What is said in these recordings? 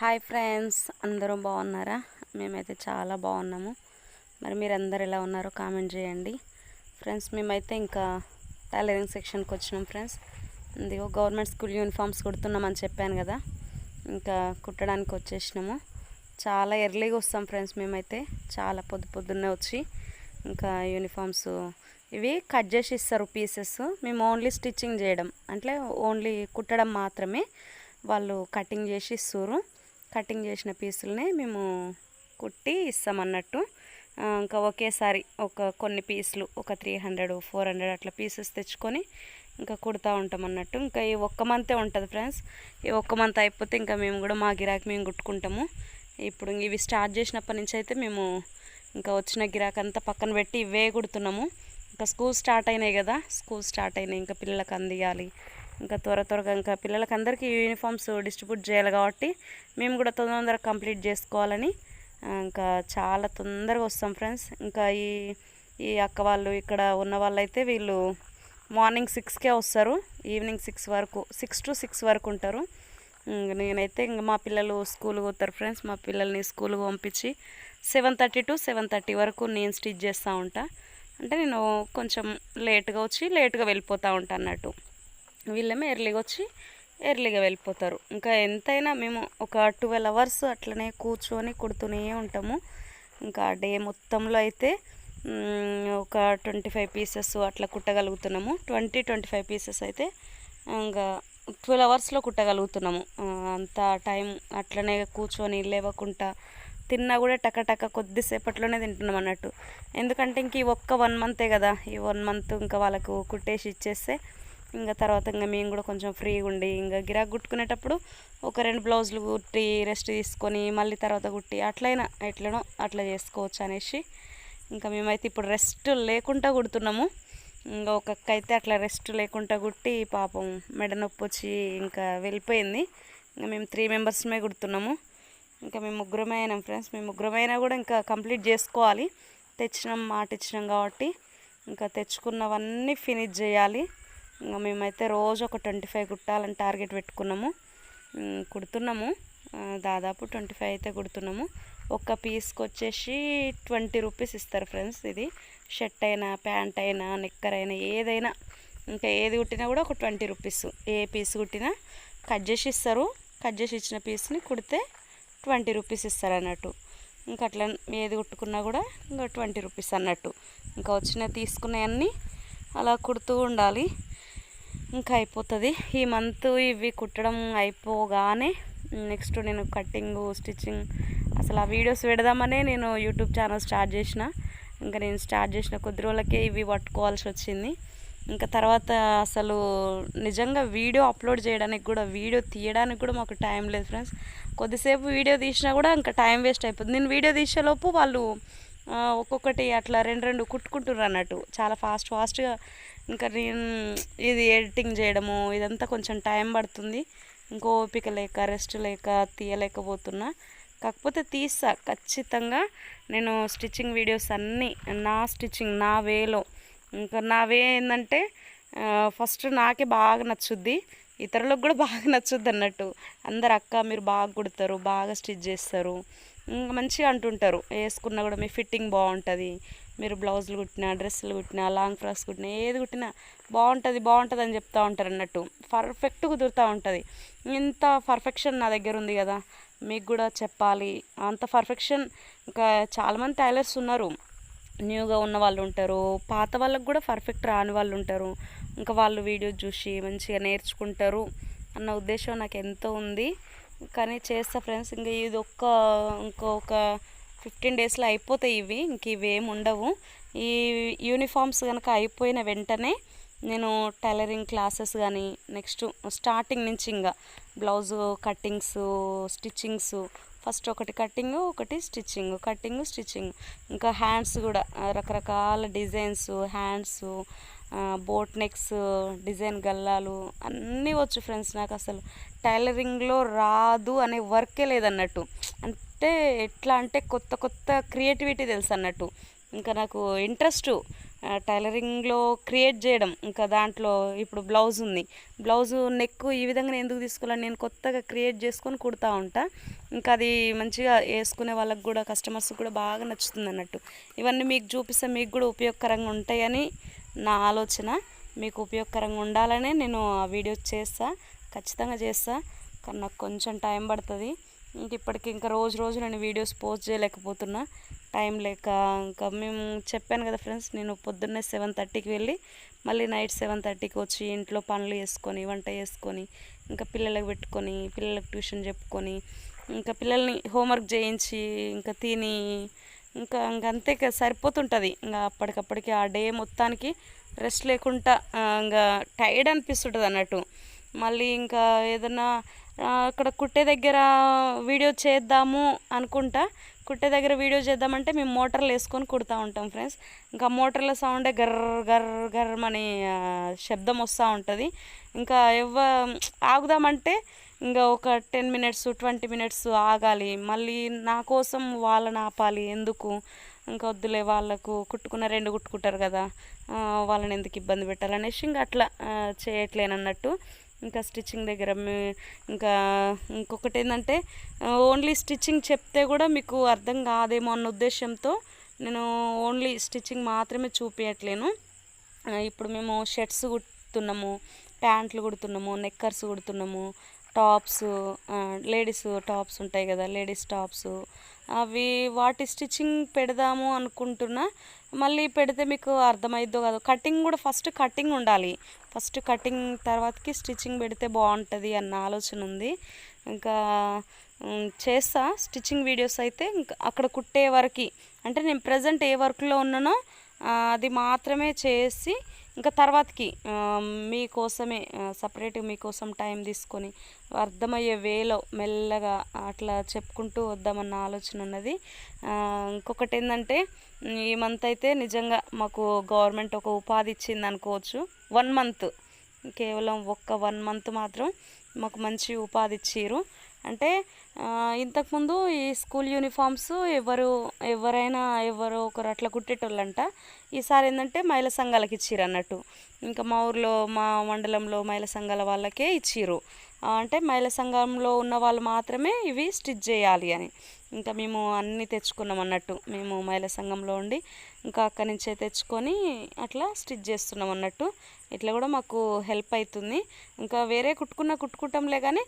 Hi friends అందరూ బాగున్నారా? మేమైతే చాలా బాగున్నాము. మరి మీరు అందరు ఎలా ఉన్నారో కామెంట్ చేయండి. ఫ్రెండ్స్ మేమైతే ఇంకా టైలరింగ్ సెక్షన్కి వచ్చినాం ఫ్రెండ్స్. ఇదిగో గవర్నమెంట్ స్కూల్ యూనిఫామ్స్ కుడుతున్నామని చెప్పాను కదా. ఇంకా కుట్టడానికి వచ్చేసినాము. చాలా ఎర్లీగా వస్తాం ఫ్రెండ్స్ మేమైతే. చాలా పొద్దు పొద్దున్నే వచ్చి ఇంకా యూనిఫామ్స్ ఇవి కట్ చేసి ఇస్తారు పీసెస్. మేము ఓన్లీ స్టిచ్చింగ్ చేయడం. అంటే ఓన్లీ కుట్టడం మాత్రమే వాళ్ళు కటింగ్ చేసి ఇస్తారు. కటింగ్ చేసిన పీసులనే మేము కుట్టి ఇస్తామన్నట్టు. ఇంకా ఒకేసారి ఒక కొన్ని పీసులు ఒక త్రీ హండ్రెడ్ ఫోర్ హండ్రెడ్ అట్లా పీసెస్ తెచ్చుకొని ఇంకా కుడతా ఉంటాం అన్నట్టు. ఇంకా ఈ ఒక్క మంతే ఉంటుంది ఫ్రెండ్స్. ఈ ఒక్క మంత్ అయిపోతే ఇంకా మేము కూడా మా గిరాకీ మేము కుట్టుకుంటాము. ఇప్పుడు ఇవి స్టార్ట్ చేసినప్పటి నుంచి అయితే మేము ఇంకా వచ్చిన గిరాకీ అంతా పక్కన పెట్టి ఇవే కుడుతున్నాము. ఇంకా స్కూల్ స్టార్ట్ అయినాయి కదా స్కూల్ స్టార్ట్ అయినాయి. ఇంకా పిల్లలకు అందియాలి. ఇంకా త్వర త్వరగా ఇంకా పిల్లలకి అందరికీ యూనిఫామ్స్ డిస్ట్రిబ్యూట్ చేయాలి కాబట్టి మేము కూడా తొందరగా కంప్లీట్ చేసుకోవాలని ఇంకా చాలా తొందరగా వస్తాం ఫ్రెండ్స్ ఇంకా ఈ ఈ అక్క వాళ్ళు ఇక్కడ ఉన్న వాళ్ళైతే వీళ్ళు మార్నింగ్ సిక్స్కే వస్తారు. ఈవినింగ్ సిక్స్ వరకు సిక్స్ టు సిక్స్ వరకు ఉంటారు. నేనైతే ఇంకా మా పిల్లలు స్కూల్కి పోతారు ఫ్రెండ్స్ మా పిల్లల్ని స్కూల్కి పంపించి seven thirty to seven thirty వరకు నేను స్టిచ్ చేస్తూ ఉంటా. అంటే నేను కొంచెం లేట్గా వచ్చి లేట్గా వెళ్ళిపోతూ ఉంటా అన్నట్టు. వీళ్ళేమో ఎర్లీగా వచ్చి ఎర్లీగా వెళ్ళిపోతారు. ఇంకా ఎంతైనా మేము ఒక ట్వెల్వ్ అవర్స్ అట్లనే కూర్చొని కుడుతూనే ఉంటాము. ఇంకా డే మొత్తంలో అయితే ఒక ట్వంటీ ఫైవ్ పీసెస్ అట్లా కుట్టగలుగుతున్నాము. ట్వంటీ ట్వంటీ ఫైవ్ పీసెస్ అయితే ఇంకా ట్వెల్వ్ అవర్స్లో కుట్టగలుగుతున్నాము. అంత టైం అట్లనే కూర్చొని లేవకుండా తిన్నా కూడా టక టక కొద్దిసేపట్లోనే తింటున్నాం అన్నట్టు. ఎందుకంటే ఇంక ఈ ఒక్క వన్ మంతే కదా ఈ వన్ మంత్ ఇంకా వాళ్ళకు కుట్టేసి ఇచ్చేస్తే ఇంకా తర్వాత ఇంకా మేము కూడా కొంచెం ఫ్రీగా ఉండి ఇంకా గిరాకు కుట్టుకునేటప్పుడు ఒక రెండు బ్లౌజులు కుట్టి రెస్ట్ తీసుకొని మళ్ళీ తర్వాత కుట్టి అట్లయినా ఎట్లనో అట్లా చేసుకోవచ్చు అనేసి. ఇంకా మేమైతే ఇప్పుడు రెస్ట్ లేకుండా కుడుతున్నాము. ఇంకా ఒక అయితే అట్లా రెస్ట్ లేకుండా కుట్టి పాపం మెడ నొప్పి వచ్చి ఇంకా వెళ్ళిపోయింది. ఇంకా మేము త్రీ మెంబర్స్మే కుడుతున్నాము. ఇంకా మేము ముగ్గురమే అయినాం ఫ్రెండ్స్ మేము ముగ్గురమైనా కూడా ఇంకా కంప్లీట్ చేసుకోవాలి. తెచ్చినాం మాట ఇచ్చినాం కాబట్టి. ఇంకా తెచ్చుకున్నవన్నీ ఫినిష్ చేయాలి. ఇంకా మేమైతే రోజు ఒక ట్వంటీ ఫైవ్ కుట్టాలని టార్గెట్ పెట్టుకున్నాము. కుడుతున్నాము. దాదాపు ట్వంటీ ఫైవ్ అయితే కుడుతున్నాము. ఒక్క పీస్కి వచ్చేసి ట్వంటీ రూపీస్ ఇస్తారు ఫ్రెండ్స్ ఇది. షర్ట్ అయినా ప్యాంట్ అయినా నిక్కర్ అయినా ఏదైనా. ఇంకా ఏది కుట్టినా కూడా ఒక ట్వంటీ రూపీస్. ఏ పీస్ కుట్టినా కట్ చేసి ఇస్తారు. కట్ చేసి ఇచ్చిన పీస్ని కుడితే ట్వంటీ రూపీస్ ఇస్తారు అన్నట్టు. ఇంకా అట్లా ఏది కుట్టుకున్నా కూడా ఇంకా ట్వంటీ రూపీస్ అన్నట్టు. ఇంకా వచ్చిన తీసుకునేవన్నీ అలా కుడుతూ ఉండాలి. ఇంకా అయిపోతుంది. ఈ మంత్ ఇవి కుట్టడం అయిపోగానే నెక్స్ట్ నేను కట్టింగ్ స్టిచ్చింగ్ అసలు ఆ వీడియోస్ పెడదామనే నేను యూట్యూబ్ ఛానల్ స్టార్ట్ చేసిన. ఇంకా నేను స్టార్ట్ చేసిన కొద్ది రోజులకే ఇవి పట్టుకోవాల్సి వచ్చింది. ఇంకా తర్వాత అసలు నిజంగా వీడియో అప్లోడ్ చేయడానికి కూడా వీడియో తీయడానికి కూడా మాకు టైం లేదు ఫ్రెండ్స్. కొద్దిసేపు వీడియో తీసినా కూడా ఇంకా టైం వేస్ట్ అయిపోతుంది. నేను వీడియో తీసేలోపు వాళ్ళు ఒక్కొక్కటి అట్లా రెండు రెండు కుట్టుకుంటున్నారు అన్నట్టు. చాలా ఫాస్ట్ ఫాస్ట్గా ఇంకా నేను ఇది ఎడిటింగ్ చేయడము ఇదంతా కొంచెం టైం పడుతుంది. ఇంకో ఓపిక లేక రెస్ట్ లేక తీయలేకపోతున్నా. కాకపోతే తీస్తా. ఖచ్చితంగా నేను స్టిచ్చింగ్ వీడియోస్ అన్నీ నా స్టిచ్చింగ్ నా వేలో. ఇంకా నా వే ఏంటంటే ఫస్ట్ నాకే బాగా నచ్చుద్ది. ఇతరులకు కూడా బాగా నచ్చుద్ది అన్నట్టు. అందరు అక్క మీరు బాగా కుడతారు బాగా స్టిచ్ చేస్తారు. ఇంకా మంచిగా అంటుంటారు. వేసుకున్నా కూడా మీ ఫిట్టింగ్ బాగుంటుంది. మీరు బ్లౌజులు కుట్టినా డ్రెస్సులు కుట్టినా లాంగ్ ఫ్రాక్స్ కుట్టినా ఏది కుట్టినా బాగుంటుంది బాగుంటుంది అని చెప్తూ ఉంటారు అన్నట్టు. పర్ఫెక్ట్ కుదురుతూ ఉంటుంది. ఇంత పర్ఫెక్షన్ నా దగ్గర ఉంది కదా. మీకు కూడా చెప్పాలి. అంత పర్ఫెక్షన్ ఇంకా చాలామంది టైలర్స్ ఉన్నారు. న్యూగా ఉన్న వాళ్ళు ఉంటారు. పాత వాళ్ళకు కూడా పర్ఫెక్ట్ రాని వాళ్ళు ఉంటారు. ఇంకా వాళ్ళు వీడియో చూసి మంచిగా నేర్చుకుంటారు అన్న ఉద్దేశం నాకు ఎంతో ఉంది. కానీ చేస్తా ఫ్రెండ్స్ ఇంకా ఇది ఒక్క ఇంకొక ఫిఫ్టీన్ డేస్లో అయిపోతాయి ఇవి. ఇంక ఇవి ఏమి ఉండవు. ఈ యూనిఫామ్స్ కనుక అయిపోయిన వెంటనే నేను టైలరింగ్ క్లాసెస్ కానీ నెక్స్ట్ స్టార్టింగ్ నుంచి ఇంకా బ్లౌజ్ కట్టింగ్స్ స్టిచ్చింగ్స్ ఫస్ట్ ఒకటి కట్టింగ్ ఒకటి స్టిచ్చింగ్ కట్టింగ్ స్టిచ్చింగ్. ఇంకా హ్యాండ్స్ కూడా రకరకాల designs hands boat necks design గల్లాలు అన్నీ వచ్చు ఫ్రెండ్స్ నాకు అసలు. టైలరింగ్లో రాదు అనే వర్కే లేదన్నట్టు. అంటే ఎట్లా అంటే కొత్త కొత్త క్రియేటివిటీ తెలుసు అన్నట్టు. ఇంకా నాకు ఇంట్రెస్ట్ టైలరింగ్లో క్రియేట్ చేయడం ఇంకా దాంట్లో ఇప్పుడు బ్లౌజ్ ఉంది. బ్లౌజ్ నెక్ ఈ విధంగా నేను ఎందుకు తీసుకోవాలని నేను కొత్తగా క్రియేట్ చేసుకొని కుడతా ఉంటా. ఇంకా అది మంచిగా వేసుకునే వాళ్ళకి కూడా కస్టమర్స్కి కూడా బాగా నచ్చుతుంది అన్నట్టు. ఇవన్నీ మీకు చూపిస్తే మీకు కూడా ఉపయోగకరంగా ఉంటాయని నా ఆలోచన మీకు ఉపయోగకరంగా ఉండాలనే నేను ఆ వీడియో చేస్తా ఖచ్చితంగా చేస్తా. కానీ నాకు కొంచెం టైం పడుతుంది. ఇంక ఇప్పటికి ఇంకా రోజు రోజు నేను వీడియోస్ పోస్ట్ చేయలేకపోతున్నా. టైం లేక ఇంకా మేము చెప్పాను కదా ఫ్రెండ్స్ నేను పొద్దున్నే సెవెన్ థర్టీకి వెళ్ళి మళ్ళీ నైట్ సెవెన్ థర్టీకి వచ్చి ఇంట్లో పనులు చేసుకొని వంట చేసుకొని ఇంకా పిల్లలకు పెట్టుకొని పిల్లలకు ట్యూషన్ చెప్పుకొని ఇంకా పిల్లల్ని హోంవర్క్ చేయించి ఇంకా తిని ఇంకా ఇంకంతే సరిపోతుంటుంది. ఇంకా అప్పటికప్పటికి ఆ డే మొత్తానికి రెస్ట్ లేకుండా ఇంకా టైర్డ్ అనిపిస్తుంటుంది అన్నట్టు. మళ్ళీ ఇంకా ఏదన్నా అక్కడ కుట్టే దగ్గర వీడియో చేద్దాము అనుకుంటా. కుట్టే దగ్గర వీడియో చేద్దామంటే మేము మోటార్లు వేసుకొని కుడతా ఉంటాం ఫ్రెండ్స్ ఇంకా మోటార్ల సౌండే గర్ర గర్ర గర్రమని శబ్దం వస్తూ ఉంటుంది. ఇంకా ఎవ ఆగుదామంటే ఇంకా ఒక టెన్ మినిట్స్ ట్వంటీ మినిట్స్ ఆగాలి. మళ్ళీ నా కోసం వాళ్ళని ఆపాలి. ఎందుకు? ఇంకా వద్దులే వాళ్ళకు కుట్టుకున్న రెండు కుట్టుకుంటారు కదా వాళ్ళని ఎందుకు ఇబ్బంది పెట్టాలనేసి ఇంకా అట్లా చేయట్లేనన్నట్టు ఇంకా స్టిచ్చింగ్ దగ్గర మీ- ఇంకా ఇంకొకటి ఏంటంటే ఓన్లీ స్టిచ్చింగ్ చెప్తే కూడా మీకు అర్థం కాదేమో అన్న ఉద్దేశంతో నేను ఓన్లీ స్టిచ్చింగ్ మాత్రమే చూపించట్లేను ఇప్పుడు మేము షర్ట్స్ కుడుతున్నాము ప్యాంట్లు కుడుతున్నాము నెక్కర్స్ కుడుతున్నాము టాప్స్ లేడీస్ టాప్స్ ఉంటాయి కదా లేడీస్ టాప్స్. అవి వాటి స్టిచ్చింగ్ పెడదాము అనుకుంటున్నా మళ్ళీ పెడితే మీకు అర్థమైద్దో కాదు. కటింగ్ కూడా ఫస్ట్ కటింగ్ ఉండాలి. ఫస్ట్ కటింగ్ తర్వాతకి స్టిచ్చింగ్ పెడితే బాగుంటుంది అన్న ఆలోచన ఉంది. ఇంకా చేస్తా. స్టిచ్చింగ్ వీడియోస్ అయితే ఇంకా అక్కడ కుట్టే వరకు అంటే నేను ప్రజెంట్ ఏ వర్క్లో ఉన్నానో అది మాత్రమే చేసి ఇంకా తర్వాతకి మీకోసమే సపరేట్గా మీకోసం టైం తీసుకొని అర్థమయ్యే వేలో మెల్లగా అట్లా చెప్పుకుంటూ వద్దామన్న ఆలోచన ఉన్నది. ఇంకొకటి ఏంటంటే ఈ మంత్ అయితే నిజంగా మాకు గవర్నమెంట్ ఒక ఉపాధి ఇచ్చింది అనుకోవచ్చు. One month. కేవలం ఒక్క వన్ మంత్ మాత్రం మాకు మంచి ఉపాధి ఇచ్చిర్రు. అంటే ఇంతకుముందు ఈ స్కూల్ యూనిఫామ్స్ ఎవరు ఎవరైనా ఎవరో ఒకరు అట్లా కుట్టేటోళ్ళంట. ఈసారి ఏంటంటే మహిళా సంఘాలకు ఇచ్చిర్రు అన్నట్టు ఇంకా మా ఊర్లో మా మండలంలో మహిళా సంఘాల వాళ్ళకే ఇచ్చిర్రు. అంటే మహిళా సంఘంలో ఉన్న వాళ్ళు మాత్రమే ఇవి స్టిచ్ చేయాలి అని. ఇంకా మేము అన్నీ తెచ్చుకున్నాం అన్నట్టు. మేము మహిళా సంఘంలో ఉండి ఇంకా అక్కడి నుంచే తెచ్చుకొని అట్లా స్టిచ్ చేస్తున్నాం అన్నట్టు. ఇట్లా కూడా మాకు హెల్ప్ అవుతుంది ఇంకా వేరే కుట్టుకున్న కుట్టుకుంటాంలే కానీ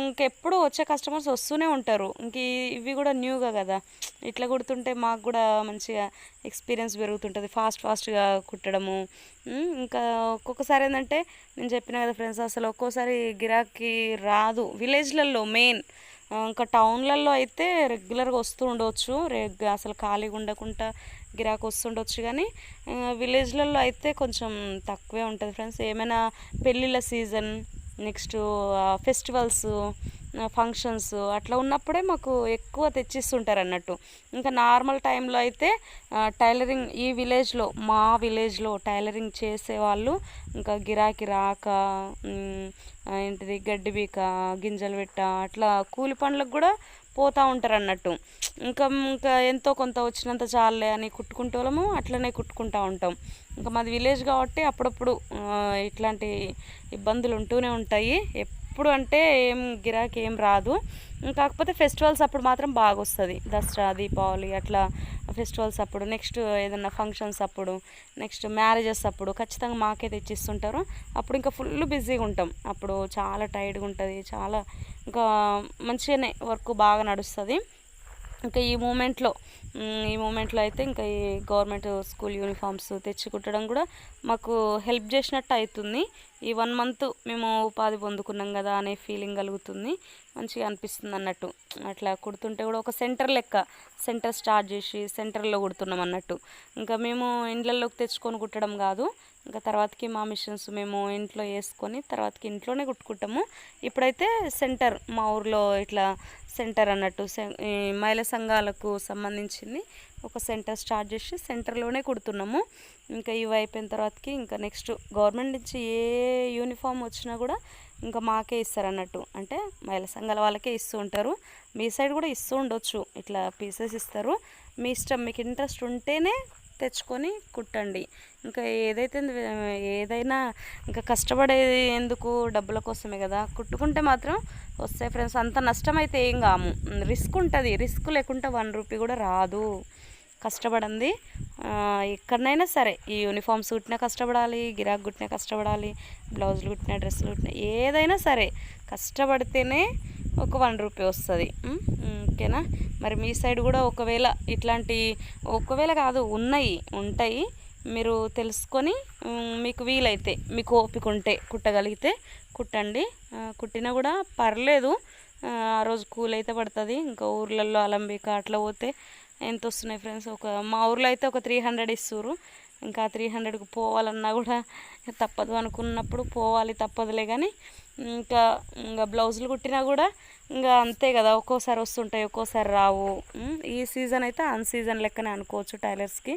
ఇంకెప్పుడు వచ్చే కస్టమర్స్ వస్తూనే ఉంటారు. ఇంక ఇవి కూడా న్యూగా కదా. ఇట్లా కుడుతుంటే మాకు కూడా మంచిగా ఎక్స్పీరియన్స్ పెరుగుతుంటుంది. ఫాస్ట్ ఫాస్ట్గా కుట్టడము ఇంకా ఒక్కొక్కసారి ఏంటంటే నేను చెప్పిన కదా ఫ్రెండ్స్ అసలు ఒక్కోసారి గిరాకీ రాదు. విలేజ్లలో మెయిన్ ఇంకా టౌన్లలో అయితే రెగ్యులర్గా వస్తూ ఉండవచ్చు రెగ్ అసలు ఖాళీగా ఉండకుండా గిరాకీ వస్తుండొచ్చు కానీ విలేజ్లలో అయితే కొంచెం తక్కువే ఉంటుంది ఫ్రెండ్స్. ఏమైనా పెళ్ళిళ్ళ సీజన్ నెక్స్ట్ ఫెస్టివల్స్ ఫంక్షన్స్ అట్లా ఉన్నప్పుడే మాకు ఎక్కువ తెచ్చిస్తుంటారు అన్నట్టు ఇంకా నార్మల్ టైంలో అయితే టైలరింగ్ ఈ విలేజ్లో మా విలేజ్లో టైలరింగ్ చేసేవాళ్ళు ఇంకా గిరాకీ రాక ఏంటిది గడ్డి బీక గింజలు పెట్ట అట్లా కూలి పనులకు కూడా పోతూ ఉంటారు అన్నట్టు ఇంకా ఇంకా ఎంతో కొంత వచ్చినంత చాలే అని కుట్టుకుంటోళ్ళము అట్లనే కుట్టుకుంటూ ఉంటాం. ఇంకా మాది విలేజ్ కాబట్టి అప్పుడప్పుడు ఇట్లాంటి ఇబ్బందులు ఉంటూనే ఉంటాయి. ఎప్పుడు అంటే ఏం గిరాకీ ఏం రాదు. కాకపోతే ఫెస్టివల్స్ అప్పుడు మాత్రం బాగా వస్తుంది దసరా దీపావళి అట్లా ఫెస్టివల్స్ అప్పుడు. నెక్స్ట్ ఏదన్నా ఫంక్షన్స్ అప్పుడు నెక్స్ట్ మ్యారేజెస్ అప్పుడు ఖచ్చితంగా మాకే తెచ్చిస్తుంటారు. అప్పుడు ఇంకా ఫుల్ బిజీగా ఉంటాం. అప్పుడు చాలా టైర్డ్గా ఉంటుంది. చాలా ఇంకా మంచిగానే వర్క్ బాగా నడుస్తుంది. ఇంకా ఈ మూమెంట్లో ఈ మూమెంట్లో అయితే ఇంకా ఈ గవర్నమెంట్ స్కూల్ యూనిఫామ్స్ తెచ్చి కుట్టడం కూడా మాకు హెల్ప్ చేసినట్టు అవుతుంది. ఈ వన్ మంత్ మేము ఉపాధి పొందుకున్నాం కదా అనే ఫీలింగ్ కలుగుతుంది. మంచిగా అనిపిస్తుంది అన్నట్టు. అట్లా కుడుతుంటే కూడా ఒక సెంటర్ లెక్క సెంటర్ స్టార్ట్ చేసి సెంటర్లో కుడుతున్నాం అన్నట్టు. ఇంకా మేము ఇండ్లలోకి తెచ్చుకొని కుట్టడం కాదు. ఇంకా తర్వాతకి మా మిషన్స్ మేము ఇంట్లో వేసుకొని తర్వాతకి ఇంట్లోనే కుట్టుకుంటాము. ఇప్పుడైతే సెంటర్ మా ఊర్లో ఇట్లా సెంటర్ అన్నట్టు ఈ మహిళా సంఘాలకు సంబంధించింది. ఒక సెంటర్ స్టార్ట్ చేసి సెంటర్లోనే కుడుతున్నాము. ఇంకా ఇవి అయిపోయిన తర్వాతకి ఇంకా నెక్స్ట్ గవర్నమెంట్ నుంచి ఏ యూనిఫామ్ వచ్చినా కూడా ఇంకా మాకే ఇస్తారు అన్నట్టు అంటే మహిళా సంఘాల వాళ్ళకే ఇస్తూ ఉంటారు. మీ సైడ్ కూడా ఇస్తూ ఉండొచ్చు. ఇట్లా పీసెస్ ఇస్తారు. మీ ఇష్టం మీకు ఇంట్రెస్ట్ ఉంటేనే తెచ్చుకొని కుట్టండి. ఇంకా ఏదైతే ఏదైనా ఇంకా కష్టపడేది ఎందుకు డబ్బుల కోసమే కదా. కుట్టుకుంటే మాత్రం వస్తాయి ఫ్రెండ్స్ అంత నష్టం అయితే ఏం కాము. రిస్క్ ఉంటుంది. రిస్క్ లేకుండా వన్ రూపీ కూడా రాదు. కష్టపడింది. ఎక్కడనైనా సరే ఈ యూనిఫామ్స్ కుట్టినా కష్టపడాలి గిరాక్ కుట్టినా కష్టపడాలి బ్లౌజులు కుట్టినా డ్రెస్సులు కుట్టినా ఏదైనా సరే కష్టపడితేనే ఒక వన్ రూపీ వస్తుంది. ఓకేనా? మరి మీ సైడ్ కూడా ఒకవేళ ఇట్లాంటి ఒకవేళ కాదు ఉన్నాయి ఉంటాయి. మీరు తెలుసుకొని మీకు వీలైతే మీకు ఓపిక ఉంటే కుట్టగలిగితే కుట్టండి. కుట్టినా కూడా పర్లేదు. ఆ రోజు కూల్ అయితే పడుతుంది. ఇంకా ఊర్లలో అలంబిక అట్లా పోతే ఎంత వస్తున్నాయి ఫ్రెండ్స్? ఒక మా ఊర్లో అయితే ఒక త్రీ హండ్రెడ్ ఇస్తున్నారు ఇంకా త్రీ హండ్రెడ్కి పోవాలన్నా కూడా తప్పదు అనుకున్నప్పుడు పోవాలి తప్పదులే కానీ ఇంకా ఇంకా బ్లౌజులు కుట్టినా కూడా ఇంకా అంతే కదా ఒక్కోసారి వస్తుంటాయి ఒక్కోసారి రావు. ఈ సీజన్ అయితే అన్ సీజన్ లెక్కనే అనుకోవచ్చు టైలర్స్కి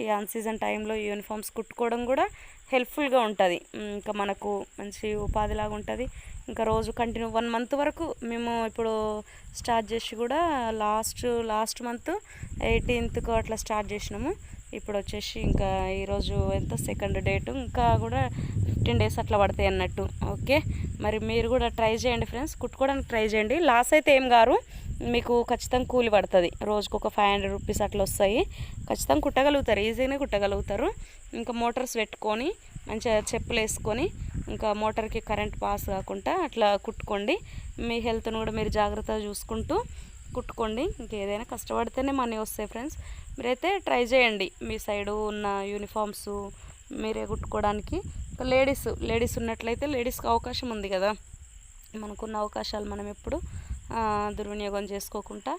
ఈ అన్ సీజన్ టైంలో యూనిఫామ్స్ కుట్టుకోవడం కూడా హెల్ప్ఫుల్గా ఉంటుంది. ఇంకా మనకు మంచి ఉపాధిలాగా ఉంటుంది. ఇంకా రోజు కంటిన్యూ వన్ మంత్ వరకు మేము ఇప్పుడు స్టార్ట్ చేసి కూడా లాస్ట్ లాస్ట్ మంత్ ఎయిటీన్త్కు అట్లా స్టార్ట్ చేసినాము. ఇప్పుడు వచ్చేసి ఇంకా ఈరోజు ఎంత సెకండ్ డేటు? ఇంకా కూడా ఫిఫ్టీన్ డేస్ అట్లా పడతాయి అన్నట్టు. ఓకే? మరి మీరు కూడా ట్రై చేయండి ఫ్రెండ్స్. కుట్టుకోవడానికి ట్రై చేయండి. లాస్ అయితే ఏం గారు మీకు ఖచ్చితంగా కూలి పడుతుంది. రోజుకు ఒక ఫైవ్ హండ్రెడ్ రూపీస్ అట్లా వస్తాయి. ఖచ్చితంగా కుట్టగలుగుతారు. ఈజీగానే కుట్టగలుగుతారు. ఇంకా మోటార్స్ పెట్టుకొని మంచిగా చెప్పులు వేసుకొని ఇంకా మోటార్కి కరెంట్ పాస్ కాకుండా అట్లా కుట్టుకోండి. మీ హెల్త్ను కూడా మీరు జాగ్రత్తగా చూసుకుంటూ కుట్టుకోండి. ఇంకేదైనా కష్టపడితేనే మనీ వస్తాయి ఫ్రెండ్స్. మీరైతే ట్రై చేయండి మీ సైడు ఉన్న యూనిఫామ్స్ మీరే కుట్టుకోవడానికి. లేడీస్ లేడీస్ ఉన్నట్లయితే లేడీస్కి అవకాశం ఉంది కదా. మనకున్న అవకాశాలు మనం ఎప్పుడు దుర్వినియోగం చేసుకోకుండా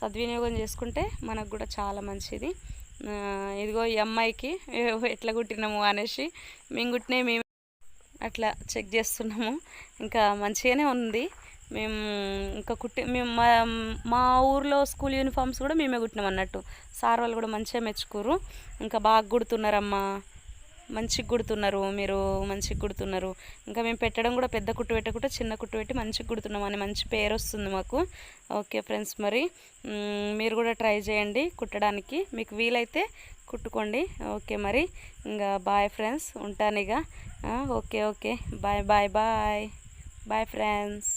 సద్వినియోగం చేసుకుంటే మనకు కూడా చాలా మంచిది. ఇదిగో ఈ అమ్మాయికి ఎట్లా కుట్టినాము అనేసి మేము కుట్టినే మేము అట్లా చెక్ చేస్తున్నాము. ఇంకా మంచిగానే ఉంది. మేము ఇంకా కుట్టి మేము మా మా ఊర్లో స్కూల్ యూనిఫామ్స్ కూడా మేమే కుట్టినాం అన్నట్టు. సార్ వాళ్ళు కూడా మంచిగా మెచ్చుకోరు ఇంకా బాగా కుడుతున్నారమ్మా. మంచిగా కుడుతున్నారు మీరు మంచిగా కుడుతున్నారు. ఇంకా మేము పెట్టడం కూడా పెద్ద కుట్టు పెట్టకుండా చిన్న కుట్టు పెట్టి మంచిగా కుడుతున్నాం అని మంచి పేరు వస్తుంది మాకు. ఓకే ఫ్రెండ్స్ మరి మీరు కూడా ట్రై చేయండి కుట్టడానికి. మీకు వీలైతే కుట్టుకోండి. ఓకే మరి ఇంకా బాయ్ ఫ్రెండ్స్ ఉంటాను ఇక. Okay okay. Bye bye bye. Bye friends.